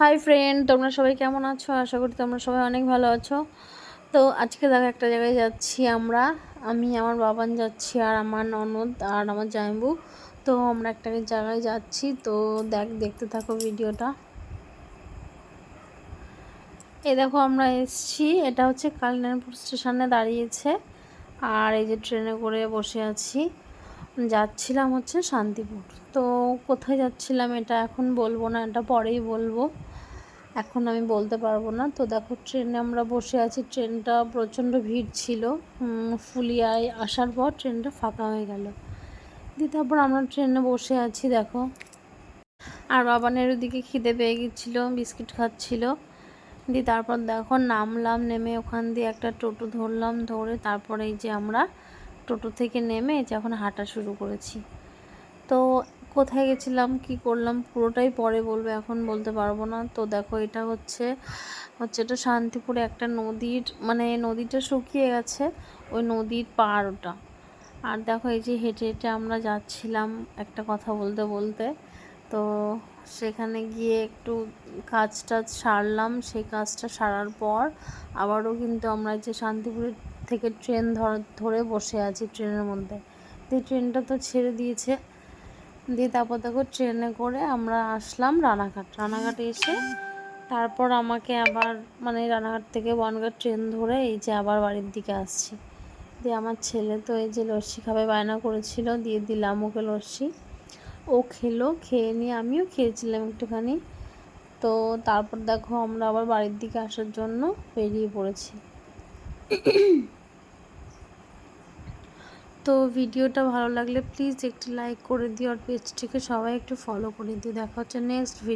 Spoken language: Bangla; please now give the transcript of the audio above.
হাই ফ্রেন্ড তোমরা সবাই কেমন আছো? আশা করি তোমরা সবাই অনেক ভালো আছো। তো আজকে দেখো একটা জায়গায় যাচ্ছি আমরা। আমি, আমার বাবান যাচ্ছি, আর আমার ননদ, আর আমার জামাইবু। তো আমরা একটা জায়গায় যাচ্ছি। তো দেখ, দেখতে থাকো ভিডিওটা। এ দেখো, আমরা এসছি। এটা হচ্ছে কালিনাপুর স্টেশনে দাঁড়িয়েছে। আর এই যে ট্রেনে করে বসে আছি। যাচ্ছিলাম হচ্ছে শান্তিপুর। তো কোথায় যাচ্ছিলাম এটা এখন বলব না, এটা পরেই বলব। এখন আমি বলতে পারব না। তো দেখো ট্রেনে আমরা বসে আছি, ট্রেনটা প্রচণ্ড ভিড় ছিল। ফুলিয়ায় আসার পর ট্রেনটা ফাঁকা হয়ে গেল। দিয়ে তারপর আমরা ট্রেনে বসে আছি, দেখো। আর বাবানের ওদিকে খিদে পেয়ে গেছিল, বিস্কিট খাচ্ছিল। দিয়ে তারপর দেখো নামলাম, নেমে ওখান দিয়ে একটা টোটো ধরলাম, ধরে তারপরে এই যে আমরা টোটো থেকে নেমে যখন হাঁটা শুরু করেছি। তো কোথায় গেছিলাম, কি করলাম, পুরোটাই পরে বলব, এখন বলতে পারব না। তো দেখো, এটা হচ্ছে হচ্ছে এটা শান্তিপুরে একটা নদীর মানে নদীটা শুকিয়ে গেছে, ওই নদীর পার ওটা। আর দেখো, এই যে হেঁটে হেঁটে আমরা যাচ্ছিলাম একটা কথা বলতে বলতে। তো সেখানে গিয়ে একটু কাজ টাজ সারলাম, সেই কাজটা সারার পর আবারও কিন্তু আমরা যে শান্তিপুরের থেকে ট্রেন ধরে বসে আছি ট্রেনের মধ্যে। দিয়ে ট্রেনটা তো ছেড়ে দিয়েছে। দিয়ে তারপর দেখো ট্রেনে করে আমরা আসলাম রানাঘাট। রানাঘাটে এসে তারপর আমাকে আবার মানে রানাঘাট থেকে বনগাঁ ট্রেন ধরে এই যে আবার বাড়ির দিকে আসছি। দিয়ে আমার ছেলে তো এই যে লস্যি খাবে বায়না করেছিল, দিয়ে দিলাম ওকে লস্যি। ও খেলো, খেয়ে নিয়ে আমিও খেয়েছিলাম একটুখানি। তো তারপর দেখো আমরা আবার বাড়ির দিকে আসার জন্য বেরিয়ে পড়েছি। তো ভিডিওটা ভালো লাগলে প্লিজ একটি লাইক করে দিও আর পেজটিকে সবাই একটু ফলো করে দিও। দেখা হচ্ছে নেক্সট ভিডিও